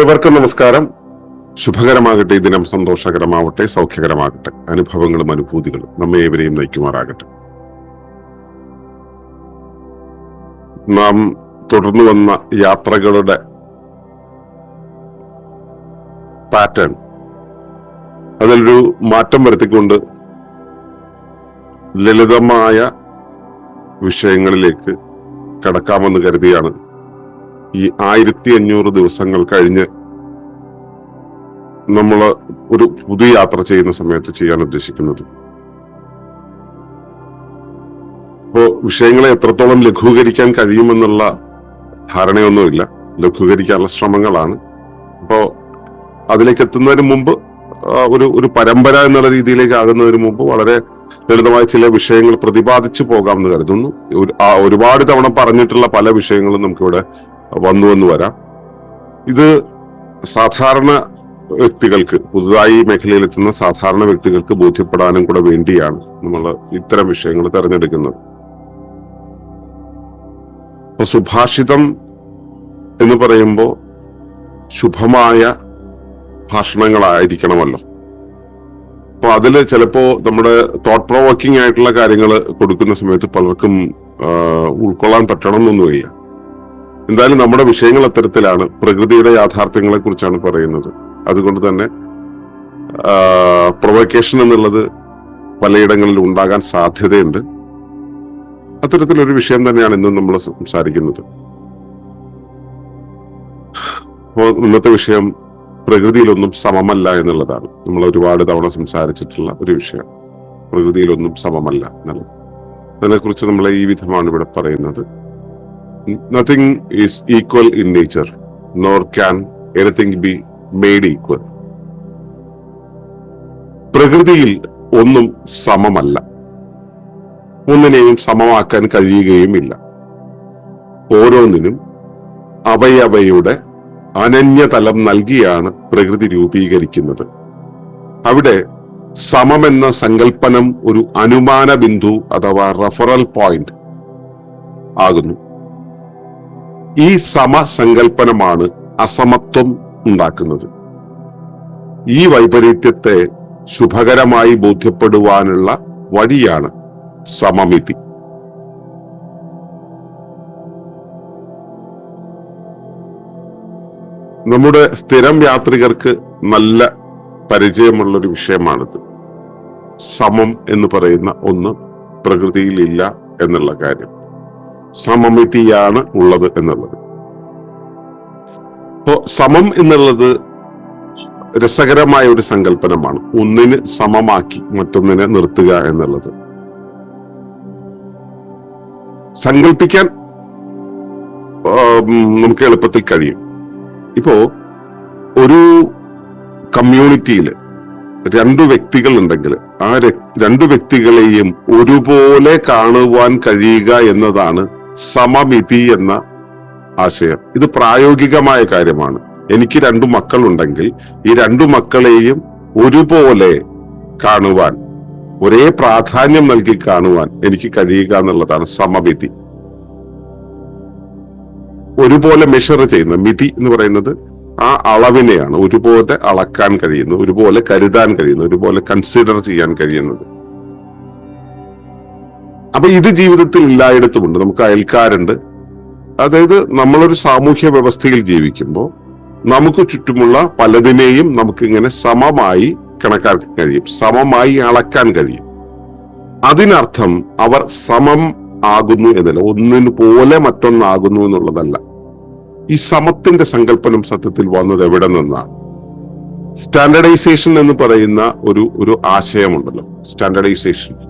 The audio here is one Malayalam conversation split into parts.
ഏവർക്കും നമസ്കാരം. ശുഭകരമാകട്ടെ ഈ ദിനം സന്തോഷകരമാവട്ടെ സൗഖ്യകരമാകട്ടെ അനുഭവങ്ങളും അനുഭൂതികളും നമ്മെ ഏവരെയും നയിക്കുമാറാകട്ടെ. നാം തുടർന്നു വന്ന യാത്രകളുടെ പാറ്റേൺ. അതിലൊരു മാറ്റം വരുത്തിക്കൊണ്ട് ലളിതമായ വിഷയങ്ങളിലേക്ക് കടക്കാമെന്ന് കരുതിയാണ് ഈ ആയിരത്തി അഞ്ഞൂറ് ദിവസങ്ങൾ കഴിഞ്ഞ് നമ്മൾ ഒരു പുതിയ യാത്ര ചെയ്യുന്ന സമയത്ത് ചെയ്യാൻ ഉദ്ദേശിക്കുന്നത്. അപ്പോ വിഷയങ്ങളെ എത്രത്തോളം ലഘൂകരിക്കാൻ കഴിയുമെന്നുള്ള ധാരണയൊന്നുമില്ല. ലഘൂകരിക്കാനുള്ള ശ്രമങ്ങളാണ്. അപ്പോ അതിലേക്ക് എത്തുന്നതിന് മുമ്പ് ഒരു ഒരു പരമ്പര എന്നുള്ള രീതിയിലേക്ക് ആകുന്നതിന് മുമ്പ് വളരെ ലളിതമായ ചില വിഷയങ്ങൾ പ്രതിപാദിച്ചു പോകാമെന്ന് കരുതുന്നു. ഒരു- ആ ഒരുപാട് തവണ പറഞ്ഞിട്ടുള്ള പല വിഷയങ്ങളും നമുക്കിവിടെ വന്നു എന്ന് വരാം. ഇത് സാധാരണ വ്യക്തികൾക്ക് പുതുതായി എത്തുന്ന സാധാരണ വ്യക്തികൾക്ക് ബോധ്യപ്പെടാനും കൂടെ വേണ്ടിയാണ് നമ്മൾ ഇത്തരം വിഷയങ്ങൾ തിരഞ്ഞെടുക്കുന്നത്. അപ്പൊ സുഭാഷിതം എന്ന് പറയുമ്പോൾ ശുഭമായ ഭാഷണങ്ങളായിരിക്കണമല്ലോ. അപ്പോൾ അതിൽ ചിലപ്പോ നമ്മുടെ തോട്ട് പ്രൊവോക്കിംഗ് ആയിട്ടുള്ള കാര്യങ്ങൾ കൊടുക്കുന്ന സമയത്ത് പലർക്കും ഉൾക്കൊള്ളാൻ പറ്റണമെന്നൊന്നുമില്ല. എന്തായാലും നമ്മുടെ വിഷയങ്ങൾ അത്തരത്തിലാണ്. പ്രകൃതിയുടെ യാഥാർത്ഥ്യങ്ങളെ കുറിച്ചാണ് പറയുന്നത്. അതുകൊണ്ട് തന്നെ പ്രൊവക്കേഷൻ എന്നുള്ളത് പലയിടങ്ങളിൽ ഉണ്ടാകാൻ സാധ്യതയുണ്ട്. അത്തരത്തിലൊരു വിഷയം തന്നെയാണ് ഇന്നും നമ്മൾ സംസാരിക്കുന്നത്. ഇന്നത്തെ വിഷയം പ്രകൃതിയിലൊന്നും സമമല്ല എന്നുള്ളതാണ്. നമ്മൾ ഒരുപാട് തവണ സംസാരിച്ചിട്ടുള്ള ഒരു വിഷയം. പ്രകൃതിയിലൊന്നും സമമല്ല എന്നുള്ളത്. അതിനെക്കുറിച്ച് നമ്മൾ ഈ വിധമാണ് ഇവിടെ പറയുന്നത്. Nothing is equal in nature nor can anything be made equal പ്രകൃതിയിൽ ഒന്നും സമമല്ല. ഒന്നിനെയും സമമാക്കാൻ കഴിയുകയുമില്ല. ഓരോന്നിനും അവയവയുടെ അനന്യതലം നൽകിയാണ് പ്രകൃതി രൂപീകരിക്കുന്നത്. അവിടെ സമമെന്ന സങ്കല്പനം ഒരു അനുമാന ബിന്ദു അഥവാ റഫറൽ പോയിന്റ് ആകുന്നു. ഈ സമസങ്കല്പനമാണ് അസമത്വം ഉണ്ടാക്കുന്നത്. ഈ വൈപരീത്യത്തെ ശുഭകരമായി ബോധ്യപ്പെടുവാനുള്ള വഴിയാണ് സമമിതി. നമ്മുടെ സ്ഥിരം യാത്രികർക്ക് നല്ല പരിചയമുള്ള ഒരു വിഷയമാണിത്. സമം എന്ന് പറയുന്ന ഒന്ന് പ്രകൃതിയിലില്ല എന്നുള്ള കാര്യം. സമമിതിയാണ് ഉള്ളത് എന്നുള്ളത്. ഇപ്പോ സമം എന്നുള്ളത് രസകരമായ ഒരു സങ്കല്പനമാണ്. ഒന്നിന് സമമാക്കി മറ്റൊന്നിനെ നിർത്തുക എന്നുള്ളത്. സങ്കല്പിക്കാൻ നമുക്ക് എളുപ്പത്തിൽ കഴിയും. ഇപ്പോ ഒരു കമ്മ്യൂണിറ്റിയിൽ രണ്ടു വ്യക്തികൾ ഉണ്ടെങ്കിൽ ആ രണ്ടു വ്യക്തികളെയും ഒരുപോലെ കാണുവാൻ കഴിയുക എന്നതാണ് സമമിതി എന്ന ആശയം. ഇത് പ്രായോഗികമായ കാര്യമാണ്. എനിക്ക് രണ്ടു മക്കളുണ്ടെങ്കിൽ ഈ രണ്ടു മക്കളെയും ഒരുപോലെ കാണുവാൻ ഒരേ പ്രാധാന്യം നൽകി കാണുവാൻ എനിക്ക് കഴിയുക എന്നുള്ളതാണ് സമമിതി. ഒരുപോലെ മെഷർ ചെയ്യുന്ന മിതി എന്ന് പറയുന്നത് ആ അളവിനെയാണ് ഒരുപോലെ അളക്കാൻ കഴിയുന്നത് ഒരുപോലെ കരുതാൻ കഴിയുന്നത് ഒരുപോലെ കൺസിഡർ ചെയ്യാൻ കഴിയുന്നത്. അപ്പൊ ഇത് ജീവിതത്തിൽ എല്ലായിടത്തുമുണ്ട് നമുക്ക് അയൽക്കാരുണ്ട്. അതായത് നമ്മളൊരു സാമൂഹ്യ വ്യവസ്ഥയിൽ ജീവിക്കുമ്പോൾ നമുക്ക് ചുറ്റുമുള്ള പലതിനെയും നമുക്ക് ഇങ്ങനെ സമമായി കണക്കാക്കാൻ കഴിയും. സമമായി അളക്കാൻ കഴിയും. അതിനർത്ഥം അവർ സമം ആകുന്നു എന്നല്ല. ഒന്നിന് പോലെ മറ്റൊന്നാകുന്നു എന്നുള്ളതല്ല. ഈ സമത്തിന്റെ സങ്കല്പനം സത്യത്തിൽ വന്നത് എവിടെ നിന്നാണ്? സ്റ്റാൻഡർഡൈസേഷൻ എന്ന് പറയുന്ന ഒരു ഒരു ആശയമുണ്ടല്ലോ. സ്റ്റാൻഡർഡൈസേഷൻ.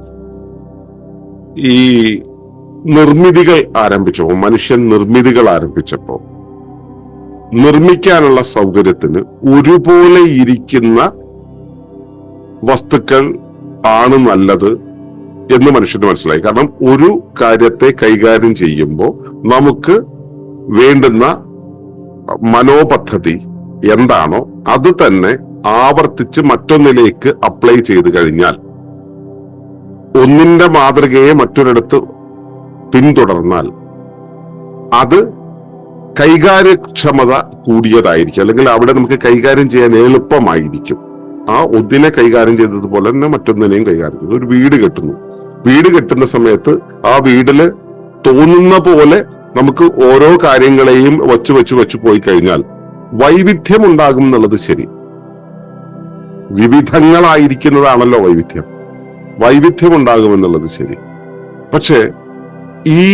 ഈ നിർമ്മിതികൾ ആരംഭിച്ചപ്പോൾ മനുഷ്യൻ നിർമ്മിതികൾ ആരംഭിച്ചപ്പോ നിർമ്മിക്കാനുള്ള സൗകര്യത്തിന് ഒരുപോലെ ഇരിക്കുന്ന വസ്തുക്കൾ ആണ് നല്ലത് എന്ന് മനുഷ്യന് മനസ്സിലായി. കാരണം ഒരു കാര്യത്തെ കൈകാര്യം ചെയ്യുമ്പോൾ നമുക്ക് വേണ്ടുന്ന മനോപദ്ധതി എന്താണോ അത് തന്നെ ആവർത്തിച്ച് മറ്റൊന്നിലേക്ക് അപ്ലൈ ചെയ്ത് കഴിഞ്ഞാൽ ഒന്നിന്റെ മാതൃകയെ മറ്റൊരിടത്ത് പിന്തുടർന്നാൽ അത് കൈകാര്യക്ഷമത കൂടിയതായിരിക്കും. അല്ലെങ്കിൽ അവിടെ നമുക്ക് കൈകാര്യം ചെയ്യാൻ എളുപ്പമായിരിക്കും. ആ ഒന്നിനെ കൈകാര്യം ചെയ്തതുപോലെ തന്നെ മറ്റൊന്നിനെയും കൈകാര്യം ചെയ്തു. ഒരു വീട് കെട്ടുന്നു. വീട് കെട്ടുന്ന സമയത്ത് ആ വീടിൽ തോന്നുന്ന പോലെ നമുക്ക് ഓരോ കാര്യങ്ങളെയും വച്ചു വെച്ച് വെച്ച് പോയി കഴിഞ്ഞാൽ വൈവിധ്യം ഉണ്ടാകും എന്നുള്ളത് ശരി. വിവിധങ്ങളായിരിക്കുന്നതാണല്ലോ വൈവിധ്യം. വൈവിധ്യം ഉണ്ടാകും എന്നുള്ളത് ശരി. പക്ഷേ ഈ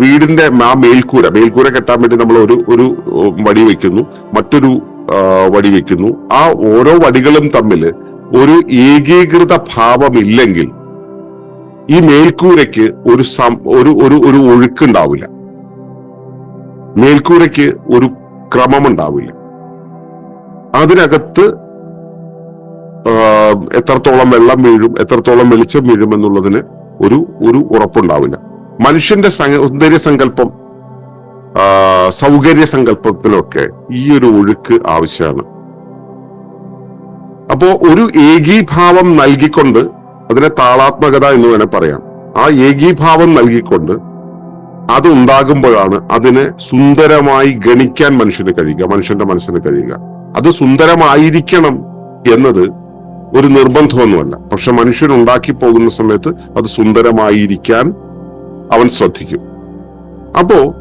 വീടിന്റെ ആ മേൽക്കൂര മേൽക്കൂര കെട്ടാൻ വേണ്ടി നമ്മൾ ഒരു ഒരു വടി വെക്കുന്നു മറ്റൊരു വടി വെക്കുന്നു ആ ഓരോ വടികളും തമ്മിൽ ഒരു ഏകീകൃത ഭാവമില്ലെങ്കിൽ ഈ മേൽക്കൂരയ്ക്ക് ഒരു ഒരു ഒരു ഒരു ഒഴുക്കുണ്ടാവില്ല. മേൽക്കൂരയ്ക്ക് ഒരു ക്രമമുണ്ടാവില്ല. അതിനകത്ത് എത്രത്തോളം വെള്ളം വീഴും എത്രത്തോളം വെളിച്ചം വീഴും എന്നുള്ളതിന് ഒരു ഒരു ഉറപ്പുണ്ടാവില്ല. മനുഷ്യന്റെ സൗന്ദര്യ സങ്കല്പം സൗകര്യ സങ്കല്പത്തിലൊക്കെ ഈ ഒരു ഒഴുക്ക് ആവശ്യമാണ്. അപ്പോ ഒരു ഏകീഭാവം നൽകിക്കൊണ്ട് അതിനെ താളാത്മകത എന്ന് വേണേൽ പറയാം. ആ ഏകീഭാവം നൽകിക്കൊണ്ട് അത് ഉണ്ടാകുമ്പോഴാണ് അതിനെ സുന്ദരമായി ഗണിക്കാൻ മനുഷ്യന് കഴിയുക മനുഷ്യന്റെ മനസ്സിന് കഴിയുക. അത് സുന്ദരമായിരിക്കണം എന്നത് ഒരു നിർബന്ധമൊന്നുമല്ല. പക്ഷെ മനുഷ്യൻ ഉണ്ടാക്കി പോകുന്ന സമയത്ത് അത് സുന്ദരമായിരിക്കാൻ അവൻ ശ്രദ്ധിക്കും. അപ്പോ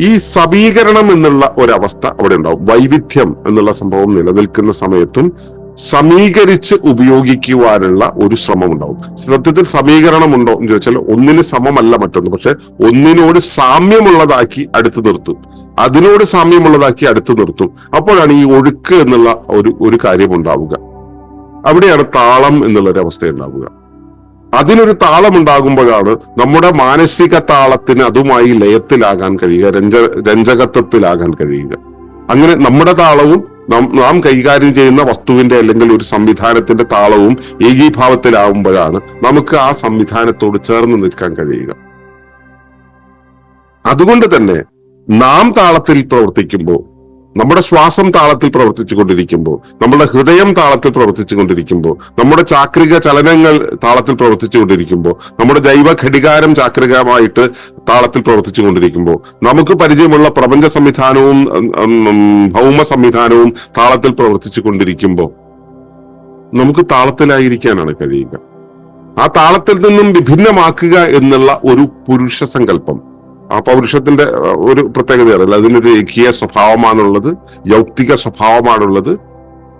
ഈ സമീകരണം എന്നുള്ള ഒരവസ്ഥ അവിടെ ഉണ്ടാവും. വൈവിധ്യം എന്നുള്ള സംഭവം നിലനിൽക്കുന്ന സമയത്തും സമീകരിച്ച് ഉപയോഗിക്കുവാനുള്ള ഒരു ശ്രമം ഉണ്ടാവും. സത്യത്തിൽ സമീകരണം ഉണ്ടോ എന്ന് ചോദിച്ചാൽ ഒന്നിന് സമമല്ല മറ്റൊന്ന്. പക്ഷെ ഒന്നിനോട് സാമ്യമുള്ളതാക്കി അടുത്ത് നിർത്തും. അതിനോട് സാമ്യമുള്ളതാക്കി അടുത്ത് നിർത്തും. അപ്പോഴാണ് ഈ ഒഴുക്ക് എന്നുള്ള ഒരു ഒരു കാര്യം ഉണ്ടാവുക. അവിടെയാണ് താളം എന്നുള്ള ഒരു അവസ്ഥ ഉണ്ടാവുക അതിനൊരു താളം ഉണ്ടാകുമ്പോഴാണ് നമ്മുടെ മാനസിക താളത്തിന് അതുമായി ലയത്തിലാകാൻ കഴിയുക രഞ്ജ രഞ്ജകത്വത്തിലാകാൻ കഴിയുക. അങ്ങനെ നമ്മുടെ താളവും നാം കൈകാര്യം ചെയ്യുന്ന വസ്തുവിന്റെ അല്ലെങ്കിൽ ഒരു സംവിധാനത്തിന്റെ താളവും ഏകീഭാവത്തിലാവുമ്പോഴാണ് നമുക്ക് ആ സംവിധാനത്തോട് ചേർന്ന് നിൽക്കാൻ കഴിയുക. അതുകൊണ്ട് തന്നെ നാം താളത്തിൽ പ്രവർത്തിക്കുമ്പോൾ നമ്മുടെ ശ്വാസം താളത്തിൽ പ്രവർത്തിച്ചു കൊണ്ടിരിക്കുമ്പോൾ നമ്മുടെ ഹൃദയം താളത്തിൽ പ്രവർത്തിച്ചു കൊണ്ടിരിക്കുമ്പോൾ നമ്മുടെ ചാക്രിക ചലനങ്ങൾ താളത്തിൽ പ്രവർത്തിച്ചു കൊണ്ടിരിക്കുമ്പോൾ നമ്മുടെ ജൈവ ഘടികാരം ചാക്രികമായിട്ട് താളത്തിൽ പ്രവർത്തിച്ചു കൊണ്ടിരിക്കുമ്പോൾ നമുക്ക് പരിചയമുള്ള പ്രപഞ്ച സംവിധാനവും ഭൗമ സംവിധാനവും താളത്തിൽ പ്രവർത്തിച്ചു കൊണ്ടിരിക്കുമ്പോൾ നമുക്ക് താളത്തിലായിരിക്കാനാണ് കഴിയുക. ആ താളത്തിൽ നിന്നും വിഭിന്നമാക്കുക എന്നുള്ള ഒരു പുരുഷ സങ്കല്പം ആ പൗരുഷത്തിന്റെ ഒരു പ്രത്യേകതയാണ്. അതിനൊരു ഏകീയ സ്വഭാവമാണുള്ളത് യൗക്തിക സ്വഭാവമാണുള്ളത്.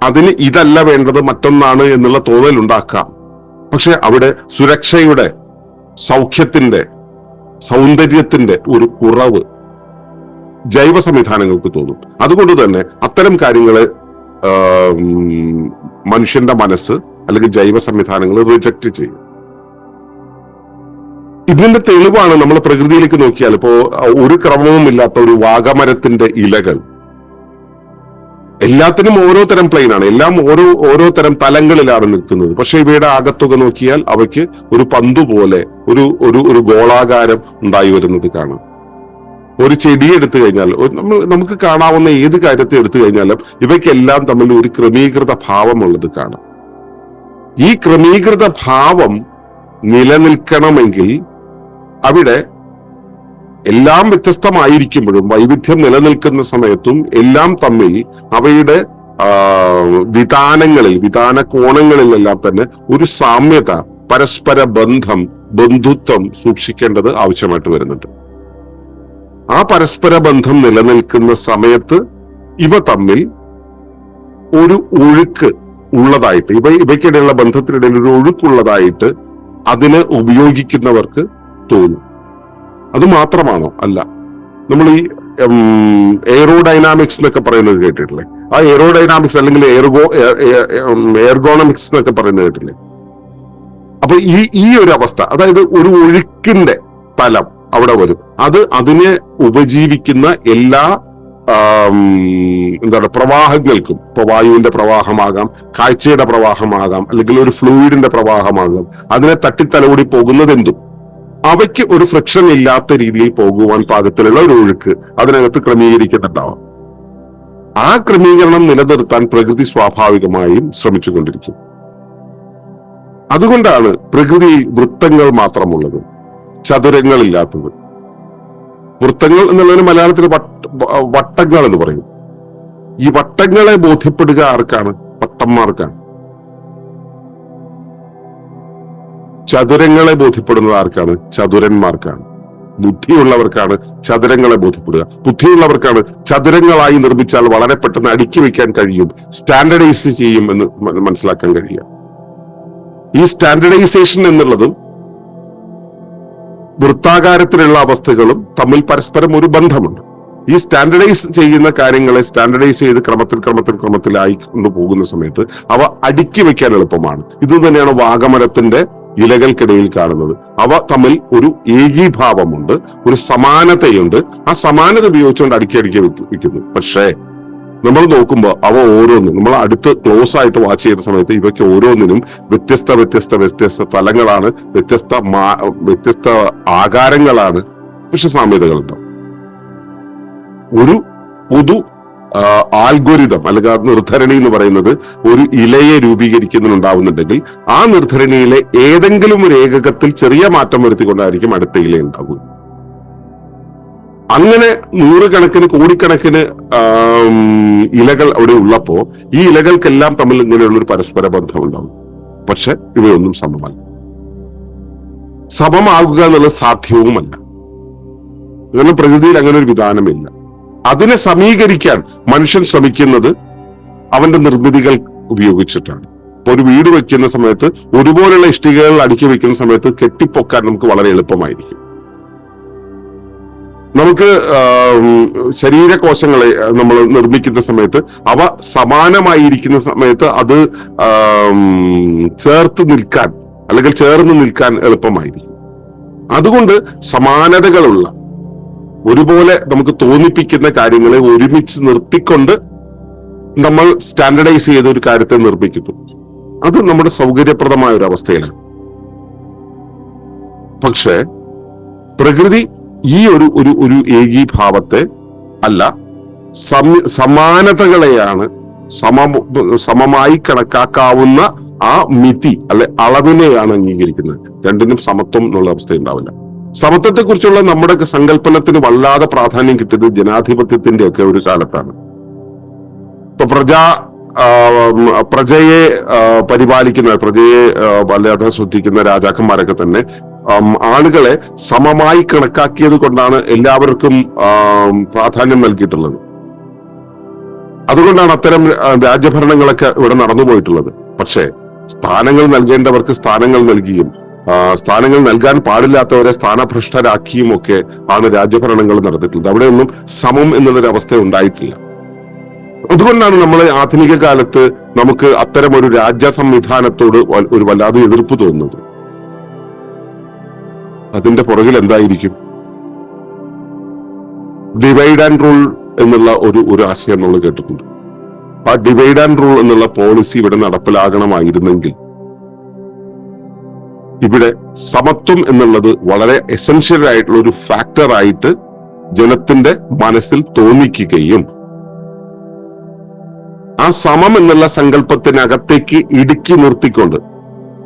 അതിന് ഇതല്ല വേണ്ടത് മറ്റൊന്നാണ് എന്നുള്ള തോന്നൽ ഉണ്ടാക്കാം പക്ഷെ അവിടെ സുരക്ഷയുടെ സൗഖ്യത്തിന്റെ സൗന്ദര്യത്തിന്റെ ഒരു കുറവ് ജൈവ സംവിധാനങ്ങൾക്ക് തോന്നും. അതുകൊണ്ട് തന്നെ അത്തരം കാര്യങ്ങളെ മനുഷ്യന്റെ മനസ്സ് അല്ലെങ്കിൽ ജൈവ സംവിധാനങ്ങൾ റിജക്ട് ചെയ്യും. ഇതിന്റെ തെളിവാണ് നമ്മൾ പ്രകൃതിയിലേക്ക് നോക്കിയാൽ. ഇപ്പോ ഒരു ക്രമവും ഇല്ലാത്ത ഒരു വാഗമരത്തിന്റെ ഇലകൾ. എല്ലാത്തിനും ഓരോ തരം പ്ലെയിൻ ആണ്. എല്ലാം ഓരോ ഓരോ തരം തലങ്ങളിലാണ് നിൽക്കുന്നത്. പക്ഷെ ഇവയുടെ ആകത്തുക നോക്കിയാൽ അവയ്ക്ക് ഒരു പന്തു പോലെ ഒരു ഒരു ഒരു ഗോളാകാരം ഉണ്ടായി വരുന്നത് കാണാം. ഒരു ചെടി എടുത്തു കഴിഞ്ഞാൽ നമ്മൾ നമുക്ക് കാണാവുന്ന ഏത് കാര്യത്തെ എടുത്തു കഴിഞ്ഞാലും ഇവയ്ക്കെല്ലാം തമ്മിൽ ഒരു ക്രമീകൃത ഭാവമുള്ളത് കാണാം. ഈ ക്രമീകൃത ഭാവം നിലനിൽക്കണമെങ്കിൽ അവിടെ എല്ലാം വ്യത്യസ്തമായിരിക്കുമ്പോഴും വൈവിധ്യം നിലനിൽക്കുന്ന സമയത്തും എല്ലാം തമ്മിൽ അവയുടെ വിധാനങ്ങളിൽ വിധാന കോണങ്ങളിലെല്ലാം തന്നെ ഒരു സാമ്യത പരസ്പര ബന്ധം ബന്ധുത്വം സൂക്ഷിക്കേണ്ടത് ആവശ്യമായിട്ട് വരുന്നുണ്ട്. ആ പരസ്പര ബന്ധം നിലനിൽക്കുന്ന സമയത്ത് ഇവ തമ്മിൽ ഒരു ഒഴുക്ക് ഉള്ളതായിട്ട് ഇവ ഇവയ്ക്കിടയിലുള്ള ബന്ധത്തിനിടയിൽ ഒരു ഒഴുക്കുള്ളതായിട്ട് അതിനെ ഉപയോഗിക്കുന്നവർക്ക് തോന്നും അത് മാത്രമാണോ? അല്ല. നമ്മൾ ഈ എയറോഡൈനാമിക്സ് എന്നൊക്കെ പറയുന്നത് കേട്ടിട്ടില്ലേ? ആ എയറോഡൈനാമിക്സ് അല്ലെങ്കിൽ എയർഗോ എയർഗോണമിക്സ് എന്നൊക്കെ പറയുന്നത് കേട്ടില്ലേ അപ്പൊ ഈ ഈ ഒരു അവസ്ഥ അതായത് ഒരു ഒഴുക്കിന്റെ തലം അവിടെ വരും. അത് അതിനെ ഉപജീവിക്കുന്ന എല്ലാ എന്താണ് പ്രവാഹങ്ങൾക്കും ഇപ്പൊ വായുവിന്റെ പ്രവാഹമാകാം കാഴ്ചയുടെ പ്രവാഹമാകാം അല്ലെങ്കിൽ ഒരു ഫ്ലൂയിഡിന്റെ പ്രവാഹമാകാം അതിനെ തട്ടിത്തലോടി പോകുന്നത് എന്തും അവയ്ക്ക് ഒരു ഫ്രിക്ഷൻ ഇല്ലാത്ത രീതിയിൽ പോകുവാൻ പാകത്തിലുള്ള ഒരു ഒഴുക്ക് അതിനകത്ത് ക്രമീകരിക്കുന്നുണ്ടാവാം. ആ ക്രമീകരണം നിലനിർത്താൻ പ്രകൃതി സ്വാഭാവികമായും ശ്രമിച്ചുകൊണ്ടിരിക്കും. അതുകൊണ്ടാണ് പ്രകൃതിയിൽ വൃത്തങ്ങൾ മാത്രമുള്ളത്. ചതുരങ്ങൾ ഇല്ലാത്തത് വൃത്തങ്ങൾ എന്നുള്ളതിന് മലയാളത്തിൽ വട്ട- വട്ടങ്ങൾ എന്ന് പറയും. ഈ വട്ടങ്ങളെ ബോധ്യപ്പെടുക ആർക്കാണ്? വട്ടന്മാർക്കാണ്. ചതുരങ്ങളെ ബോധ്യപ്പെടുന്നത് ആർക്കാണ്? ചതുരന്മാർക്കാണ്. ബുദ്ധിയുള്ളവർക്കാണ് ചതുരങ്ങളെ ബോധ്യപ്പെടുക. ബുദ്ധിയുള്ളവർക്കാണ് ചതുരങ്ങളായി നിർമ്മിച്ചാൽ വളരെ പെട്ടെന്ന് അടുക്കി വെക്കാൻ കഴിയും സ്റ്റാൻഡർഡൈസ് ചെയ്യും എന്ന് മനസ്സിലാക്കാൻ കഴിയുക. ഈ സ്റ്റാൻഡർഡൈസേഷൻ എന്നുള്ളതും വൃത്താകാരത്തിലുള്ള അവസ്ഥകളും തമ്മിൽ പരസ്പരം ഒരു ബന്ധമുണ്ട്. ഈ സ്റ്റാൻഡർഡൈസ് ചെയ്യുന്ന കാര്യങ്ങളെ സ്റ്റാൻഡർഡൈസ് ചെയ്ത് ക്രമത്തിൽ ക്രമത്തിൽ ക്രമത്തിലായി കൊണ്ടുപോകുന്ന സമയത്ത് അവ അടുക്കി വെക്കാൻ എളുപ്പമാണ്. ഇത് തന്നെയാണ് വാഗമരത്തിന്റെ ഇലകൾക്കിടയിൽ കാണുന്നത്. അവ തമ്മിൽ ഒരു ഏകീഭാവമുണ്ട് ഒരു സമാനതയുണ്ട്. ആ സമാനത ഉപയോഗിച്ചുകൊണ്ട് അടുക്കി അടുക്കി വെക്ക് വെക്കുന്നു പക്ഷേ നമ്മൾ നോക്കുമ്പോൾ അവ ഓരോന്നും നമ്മൾ അടുത്ത് ക്ലോസ് ആയിട്ട് വാച്ച് ചെയ്യുന്ന സമയത്ത് ഇവയ്ക്ക് ഓരോന്നിനും വ്യത്യസ്ത വ്യത്യസ്ത വ്യത്യസ്ത തലങ്ങളാണ് വ്യത്യസ്ത വ്യത്യസ്ത ആകാരങ്ങളാണ് പക്ഷെ സാമ്യതകളുണ്ടാവും. ഒരു പൊതു ആൽഗോരിതം അല്ലെങ്കിൽ ആ നിർദ്ധരണി എന്ന് പറയുന്നത് ഒരു ഇലയെ രൂപീകരിക്കുന്നുണ്ടാവുന്നുണ്ടെങ്കിൽ ആ നിർദ്ധരണിയിലെ ഏതെങ്കിലും ഒരു ഏകകത്തിൽ ചെറിയ മാറ്റം വരുത്തിക്കൊണ്ടായിരിക്കും അടുത്ത ഇല ഉണ്ടാകുക അങ്ങനെ നൂറുകണക്കിന് കോടിക്കണക്കിന് ഇലകൾ അവിടെ ഉള്ളപ്പോ ഈ ഇലകൾക്കെല്ലാം തമ്മിൽ ഇങ്ങനെയുള്ള ഒരു പരസ്പര ബന്ധം ഉണ്ടാവും. പക്ഷെ ഇവയൊന്നും സമമല്ല. സമമാകുക എന്നുള്ള സാധ്യവുമല്ല. കാരണം പ്രകൃതിയിൽ അങ്ങനെ ഒരു വിധാനമില്ല. അതിനെ സമീകരിക്കാൻ മനുഷ്യൻ ശ്രമിക്കുന്നത് അവന്റെ നിർമ്മിതികൾ ഉപയോഗിച്ചിട്ടാണ്. ഇപ്പൊ ഒരു വീട് വെക്കുന്ന സമയത്ത് ഒരുപോലെയുള്ള ഇഷ്ടികകൾ അടുക്കി വെക്കുന്ന സമയത്ത് കെട്ടിപ്പൊക്കാൻ നമുക്ക് വളരെ എളുപ്പമായിരിക്കും. നമുക്ക് ശരീര ശരീരകോശങ്ങളെ നമ്മൾ നിർമ്മിക്കുന്ന സമയത്ത് അവ സമാനമായിരിക്കുന്ന സമയത്ത് അത് ചേർത്ത് നിൽക്കാൻ അല്ലെങ്കിൽ ചേർന്ന് നിൽക്കാൻ എളുപ്പമായിരിക്കും. അതുകൊണ്ട് സമാനതകളുള്ള ഒരുപോലെ നമുക്ക് തോന്നിപ്പിക്കുന്ന കാര്യങ്ങളെ ഒരുമിച്ച് നിർത്തിക്കൊണ്ട് നമ്മൾ സ്റ്റാൻഡർഡൈസ് ചെയ്ത ഒരു കാര്യത്തെ നിർമ്മിക്കുന്നു. അത് നമ്മുടെ സൗകര്യപ്രദമായ ഒരു അവസ്ഥയിലാണ്. പക്ഷേ പ്രകൃതി ഈ ഒരു ഒരു ഒരു ഏകീഭാവത്തെ അല്ല സമാനതകളെയാണ് സമ സമമായി കണക്കാക്കാവുന്ന ആ മിതി അല്ലെ അളവിനെയാണ് അംഗീകരിക്കുന്നത്. രണ്ടിനും സമത്വം എന്നുള്ള അവസ്ഥ ഉണ്ടാവില്ല സമത്വത്തെ കുറിച്ചുള്ള നമ്മുടെ സങ്കല്പനത്തിന് വല്ലാതെ പ്രാധാന്യം കിട്ടിയത് ജനാധിപത്യത്തിന്റെ ഒക്കെ ഒരു കാലത്താണ്. ഇപ്പൊ പ്രജാ പ്രജയെ പരിപാലിക്കുന്ന പ്രജയെ വല്ലാതെ ശ്രദ്ധിക്കുന്ന രാജാക്കന്മാരൊക്കെ തന്നെ ആളുകളെ സമമായി കണക്കാക്കിയത് കൊണ്ടാണ് എല്ലാവർക്കും പ്രാധാന്യം നൽകിയിട്ടുള്ളത്. അതുകൊണ്ടാണ് അത്തരം രാജ്യഭരണങ്ങളൊക്കെ ഇവിടെ നടന്നു പോയിട്ടുള്ളത് പക്ഷേ സ്ഥാനങ്ങൾ നൽകേണ്ടവർക്ക് സ്ഥാനങ്ങൾ നൽകിയും സ്ഥാനങ്ങൾ നൽകാൻ പാടില്ലാത്തവരെ സ്ഥാനഭ്രഷ്ടരാക്കിയും ഒക്കെ ആണ് രാജ്യഭരണങ്ങൾ നടന്നിട്ടുള്ളത് അവിടെയൊന്നും സമം എന്നുള്ളൊരു അവസ്ഥ ഉണ്ടായിട്ടില്ല. അതുകൊണ്ടാണ് നമ്മൾ ആധുനിക കാലത്ത് നമുക്ക് അത്തരം ഒരു രാജ്യ സംവിധാനത്തോട് ഒരു വല്ലാതെ എതിർപ്പ് തോന്നുന്നത്. അതിന്റെ പുറകിൽ എന്തായിരിക്കും? ഡിവൈഡ് ആൻഡ് റൂൾ എന്നുള്ള ഒരു ഒരു ആശയം നമ്മൾ കേട്ടിട്ടുണ്ട്. ആ ഡിവൈഡ് ആൻഡ് റൂൾ എന്നുള്ള പോളിസി ഇവിടെ നടപ്പിലാകണമായിരുന്നെങ്കിൽ ഇവിടെ സമത്വം എന്നുള്ളത് വളരെ എസെൻഷ്യൽ ആയിട്ടുള്ള ഒരു ഫാക്ടർ ആയിട്ട് ജനത്തിന്റെ മനസ്സിൽ തോന്നിക്കുകയും ആ സമം എന്നുള്ള സങ്കല്പത്തിനകത്തേക്ക് ഇടുക്കി നിർത്തിക്കൊണ്ട്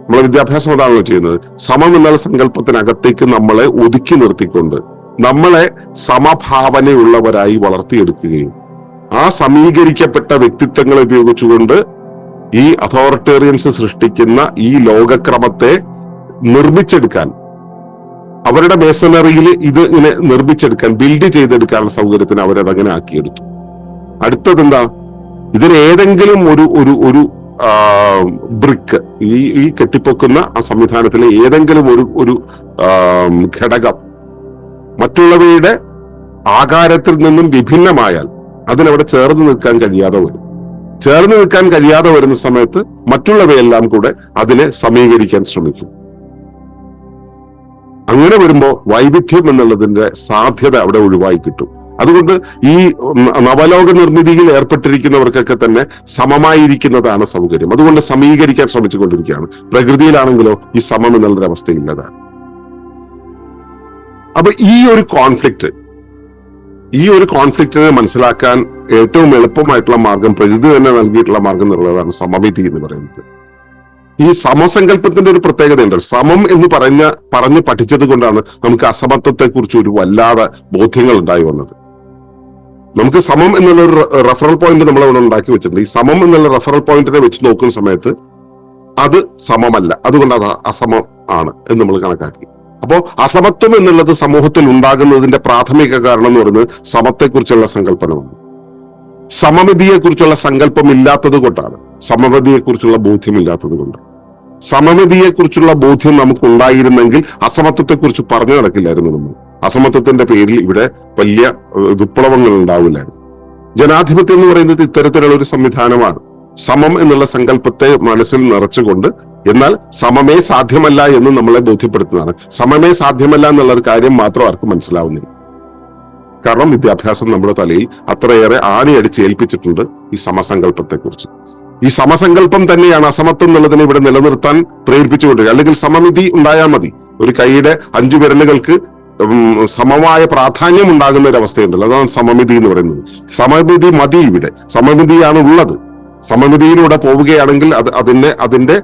നമ്മളെ വിദ്യാഭ്യാസം അതാണല്ലോ ചെയ്യുന്നത്. സമം എന്നുള്ള സങ്കല്പത്തിനകത്തേക്ക് നമ്മളെ ഒതുക്കി നിർത്തിക്കൊണ്ട് നമ്മളെ സമഭാവനയുള്ളവരായി വളർത്തിയെടുക്കുകയും ആ സമീകരിക്കപ്പെട്ട വ്യക്തിത്വങ്ങളെ ഉപയോഗിച്ചുകൊണ്ട് ഈ അതോറിറ്റേറിയൻസ് സൃഷ്ടിക്കുന്ന ഈ ലോകക്രമത്തെ നിർമ്മിച്ചെടുക്കാൻ അവരുടെ മേസണറിയിൽ ഇത് ഇങ്ങനെ നിർമ്മിച്ചെടുക്കാൻ ബിൽഡ് ചെയ്തെടുക്കാനുള്ള സൗകര്യത്തിന് അവരതങ്ങനെ ആക്കിയെടുത്തു അടുത്തത് എന്താ ഇതിന് ഏതെങ്കിലും ഒരു ഒരു ഒരു ബ്രിക്ക് ഈ ഈ കെട്ടിപ്പൊക്കുന്ന ആ സംവിധാനത്തിലെ ഏതെങ്കിലും ഒരു ഒരു ഘടകം മറ്റുള്ളവയുടെ ആകാരത്തിൽ നിന്നും വിഭിന്നമായാൽ അതിനവിടെ ചേർന്ന് നിൽക്കാൻ കഴിയാതെ വരും. ചേർന്ന് നിൽക്കാൻ കഴിയാതെ വരുന്ന സമയത്ത് മറ്റുള്ളവയെല്ലാം കൂടെ അതിനെ സമീകരിക്കാൻ ശ്രമിക്കും. അങ്ങനെ വരുമ്പോൾ വൈവിധ്യം എന്നുള്ളതിന്റെ സാധ്യത അവിടെ ഒഴിവായി കിട്ടും. അതുകൊണ്ട് ഈ നവലോക നിർമ്മിതിയിൽ ഏർപ്പെട്ടിരിക്കുന്നവർക്കൊക്കെ തന്നെ സമമായിരിക്കുന്നതാണ് സൗകര്യം. അതുകൊണ്ട് സമീകരിക്കാൻ ശ്രമിച്ചുകൊണ്ടിരിക്കുകയാണ്. പ്രകൃതിയിലാണെങ്കിലോ ഈ സമം എന്നുള്ളൊരു അവസ്ഥയില്ലതാണ് അപ്പൊ ഈ ഒരു കോൺഫ്ലിക്റ്റ് ഈ ഒരു കോൺഫ്ലിക്റ്റിനെ മനസ്സിലാക്കാൻ ഏറ്റവും എളുപ്പമായിട്ടുള്ള മാർഗം പ്രകൃതി തന്നെ നൽകിയിട്ടുള്ള മാർഗം എന്നുള്ളതാണ് സമമിതി എന്ന് പറയുന്നത്. ഈ സമസങ്കല്പത്തിന്റെ ഒരു പ്രത്യേകതയുണ്ട്. സമം എന്ന് പറഞ്ഞ പറഞ്ഞ് പഠിച്ചത് കൊണ്ടാണ് നമുക്ക് അസമത്വത്തെ കുറിച്ച് ഒരു വല്ലാതെ ബോധ്യങ്ങൾ ഉണ്ടായി വന്നത്. നമുക്ക് സമം എന്നുള്ള ഒരു റഫറൽ പോയിന്റ് നമ്മൾ അവിടെ ഉണ്ടാക്കി വെച്ചിട്ടുണ്ട്. ഈ സമം എന്നുള്ള റഫറൽ പോയിന്റിനെ വെച്ച് നോക്കുന്ന സമയത്ത് അത് സമമല്ല. അതുകൊണ്ട് അത് അസമം ആണ് എന്ന് നമ്മൾ കണക്കാക്കി. അപ്പോ അസമത്വം എന്നുള്ളത് സമൂഹത്തിൽ ഉണ്ടാകുന്നതിന്റെ പ്രാഥമിക കാരണം എന്ന് പറയുന്നത് സമത്തെക്കുറിച്ചുള്ള സങ്കല്പനമാണ്. സമമിതിയെക്കുറിച്ചുള്ള സങ്കല്പം ഇല്ലാത്തത് കൊണ്ടാണ്. സമമിതിയെക്കുറിച്ചുള്ള ബോധ്യമില്ലാത്തത് കൊണ്ട് സമമിതിയെക്കുറിച്ചുള്ള ബോധ്യം നമുക്ക് ഉണ്ടായിരുന്നെങ്കിൽ അസമത്വത്തെക്കുറിച്ച് പറഞ്ഞു നടക്കില്ലായിരുന്നു നമ്മൾ. അസമത്വത്തിന്റെ പേരിൽ ഇവിടെ വലിയ വിപ്ലവങ്ങൾ ഉണ്ടാവില്ലായിരുന്നു. ജനാധിപത്യം എന്ന് പറയുന്നത് ഇത്തരത്തിലുള്ള ഒരു സംവിധാനമാണ്. സമം എന്നുള്ള സങ്കല്പത്തെ മനസ്സിൽ നിറച്ചുകൊണ്ട് എന്നാൽ സമമേ സാധ്യമല്ല എന്ന് നമ്മളെ ബോധ്യപ്പെടുത്തുന്നതാണ്. സമമേ സാധ്യമല്ല എന്നുള്ള ഒരു കാര്യം മാത്രം ആർക്കും മനസ്സിലാവുന്നില്ല. കാരണം വിദ്യാഭ്യാസം നമ്മുടെ തലയിൽ അത്രയേറെ ആണിയടിച്ച് ഏൽപ്പിച്ചിട്ടുണ്ട് ഈ സമസങ്കല്പത്തെ കുറിച്ച് ഈ സമസങ്കല്പം തന്നെയാണ് അസമത്വം എന്നുള്ളതിനെ ഇവിടെ നിലനിർത്താൻ പ്രേരിപ്പിച്ചുകൊണ്ടിരിക്കുക. അല്ലെങ്കിൽ സമമിതി ഉണ്ടായാൽ മതി. ഒരു കൈയുടെ അഞ്ചു വിരലുകൾക്ക് സമമായ പ്രാധാന്യം ഉണ്ടാകുന്ന ഒരു അവസ്ഥയുണ്ടല്ലോ. അതാണ് സമമിതി എന്ന് പറയുന്നത്. സമമിതി മതി ഇവിടെ. സമമിതിയാണ് ഉള്ളത്. സമമിതിയിലൂടെ പോവുകയാണെങ്കിൽ അത് അതിന്റെ അതിന്റെ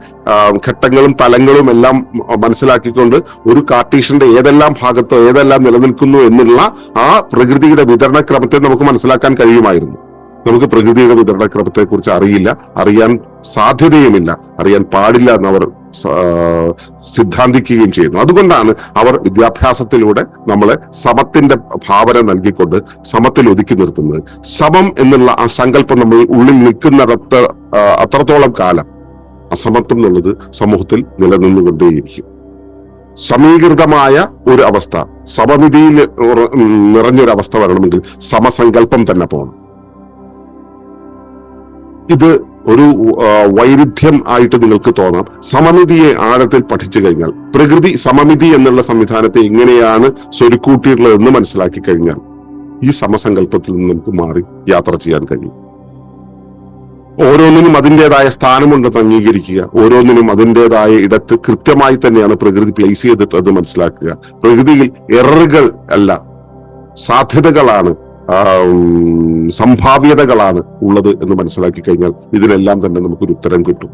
ഘട്ടങ്ങളും തലങ്ങളും എല്ലാം മനസ്സിലാക്കിക്കൊണ്ട് ഒരു കാർട്ടീഷ്യന്റെ ഏതെല്ലാം ഭാഗത്തോ ഏതെല്ലാം നിലനിൽക്കുന്നു എന്നുള്ള ആ പ്രകൃതിയുടെ വിതരണക്രമത്തെ നമുക്ക് മനസ്സിലാക്കാൻ കഴിയുമായിരുന്നു. നമുക്ക് പ്രകൃതിയുടെ വിതരണക്രമത്തെ കുറിച്ച് അറിയില്ല അറിയാൻ സാധ്യതയുമില്ല അറിയാൻ പാടില്ല എന്നവർ സിദ്ധാന്തിക്കുകയും ചെയ്യുന്നു. അതുകൊണ്ടാണ് അവർ വിദ്യാഭ്യാസത്തിലൂടെ നമ്മളെ സമത്തിന്റെ ഭാവന നൽകിക്കൊണ്ട് സമത്തിൽ ഒതുക്കി നിർത്തുന്നത്. സമം എന്നുള്ള ആ സങ്കല്പം നമ്മൾ ഉള്ളിൽ നിൽക്കുന്നിടത്ത് അത്രത്തോളം കാലം അസമത്വം എന്നുള്ളത് സമൂഹത്തിൽ നിലനിന്നുകൊണ്ടേയിരിക്കും. സമീകൃതമായ ഒരു അവസ്ഥ സമമിതിയിൽ നിറഞ്ഞൊരു അവസ്ഥ വരണമെങ്കിൽ സമസങ്കല്പം തന്നെ പോകണം. ഇത് ഒരു വൈരുദ്ധ്യം ആയിട്ട് നിങ്ങൾക്ക് തോന്നാം. സമമിതിയെ ആഴത്തിൽ പഠിച്ചു കഴിഞ്ഞാൽ പ്രകൃതി സമമിതി എന്നുള്ള സംവിധാനത്തെ ഇങ്ങനെയാണ് സ്വരുക്കൂട്ടിയിട്ടുള്ളത് എന്ന് മനസ്സിലാക്കി കഴിഞ്ഞാൽ ഈ സമസങ്കല്പത്തിൽ നിന്ന് നമുക്ക് മാറി യാത്ര ചെയ്യാൻ കഴിയും. ഓരോന്നിനും അതിന്റെതായ സ്ഥാനമുണ്ടെന്ന് അംഗീകരിക്കുക. ഓരോന്നിനും അതിന്റെതായ ഇടത്ത് കൃത്യമായി തന്നെയാണ് പ്രകൃതി പ്ലേസ് ചെയ്തിട്ട് അത് മനസ്സിലാക്കുക. പ്രകൃതിയിൽ എററുകൾ അല്ല സാധ്യതകളാണ് സംഭാവ്യതകളാണ് ഉള്ളത് എന്ന് മനസ്സിലാക്കി കഴിഞ്ഞാൽ ഇതിനെല്ലാം തന്നെ നമുക്കൊരു ഉത്തരം കിട്ടും.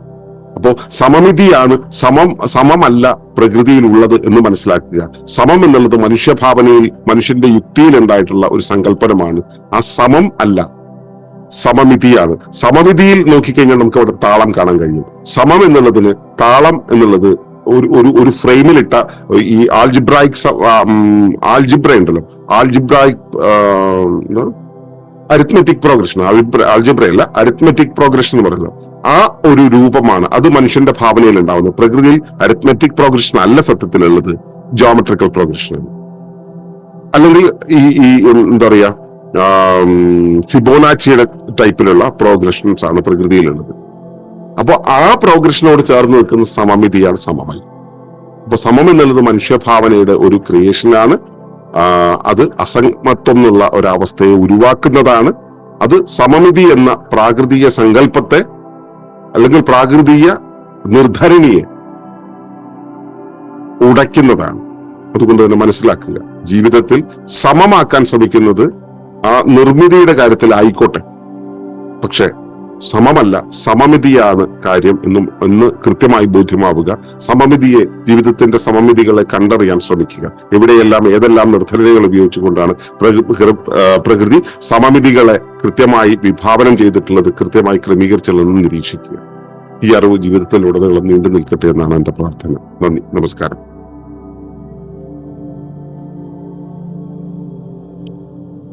അപ്പോ സമമിതിയാണ് സമം സമമല്ല പ്രകൃതിയിൽ ഉള്ളത് എന്ന് മനസ്സിലാക്കുക. സമം എന്നുള്ളത് മനുഷ്യഭാവനയിൽ മനുഷ്യന്റെ യുക്തിയിൽ ഉണ്ടായിട്ടുള്ള ഒരു സങ്കല്പനമാണ്. ആ സമം അല്ല സമമിതിയാണ്. സമമിതിയിൽ നോക്കിക്കഴിഞ്ഞാൽ നമുക്ക് അവിടെ താളം കാണാൻ കഴിയും. സമം എന്നുള്ളതിന് താളം എന്നുള്ളത് ഒരു ഒരു ഒരു ഫ്രെയിമിലിട്ട ഈ ആൽജിബ്രായിക് ആൽജിബ്ര ഉണ്ടല്ലോ. ആൽജിബ്രായിക് അരിത്മെറ്റിക് പ്രോഗ്രഷൻ ആൽജിബ്ര അല്ല അരിത്മെറ്റിക് പ്രോഗ്രഷൻ എന്ന് പറയുന്നത്. ആ ഒരു രൂപമാണ് അത് മനുഷ്യന്റെ ഭാവനയിൽ ഉണ്ടാവുന്നത്. പ്രകൃതിയിൽ അരിത്മെറ്റിക് പ്രോഗ്രഷൻ അല്ല സത്യത്തിലുള്ളത് ജോമെട്രിക്കൽ പ്രോഗ്രഷൻ അല്ലെങ്കിൽ ഈ ഈ എന്താ പറയാ ഫിബോനാച്ചിയുടെ ടൈപ്പിലുള്ള പ്രോഗ്രഷൻസ് ആണ് പ്രകൃതിയിലുള്ളത്. അപ്പോൾ ആ പ്രോഗ്രഷനോട് ചേർന്ന് നിൽക്കുന്ന സമമിതിയാണ് സമമൽ. അപ്പൊ സമം എന്നുള്ളത് മനുഷ്യഭാവനയുടെ ഒരു ക്രിയേഷനാണ് അത് അസമത്വം എന്നുള്ള ഒരവസ്ഥയെ ഉരുവാക്കുന്നതാണ്. അത് സമമിതി എന്ന പ്രാകൃതിക സങ്കല്പത്തെ അല്ലെങ്കിൽ പ്രാകൃതിക നിർധരണിയെ ഉടയ്ക്കുന്നതാണ്. അതുകൊണ്ട് തന്നെ മനസ്സിലാക്കുക ജീവിതത്തിൽ സമമാക്കാൻ ശ്രമിക്കുന്നത് ആ നിർമ്മിതിയുടെ കാര്യത്തിൽ ആയിക്കോട്ടെ പക്ഷെ സമമല്ല സമമിതിയാണ് കാര്യം എന്നും എന്ന് കൃത്യമായി ബോധ്യമാവുക. സമമിതിയെ ജീവിതത്തിന്റെ സമമിതികളെ കണ്ടറിയാൻ ശ്രമിക്കുക. എവിടെയെല്ലാം ഏതെല്ലാം നിർദ്ധനകൾ ഉപയോഗിച്ചുകൊണ്ടാണ് പ്രകൃതി സമമിതികളെ കൃത്യമായി വിഭാവനം ചെയ്തിട്ടുള്ളത് കൃത്യമായി ക്രമീകരിച്ചുള്ളതെന്ന് നിരീക്ഷിക്കുക. ഈ അറിവ് ജീവിതത്തിലുടനീളം നീണ്ടു നിൽക്കട്ടെ എന്നാണ് എന്റെ പ്രാർത്ഥന. നന്ദി. നമസ്കാരം.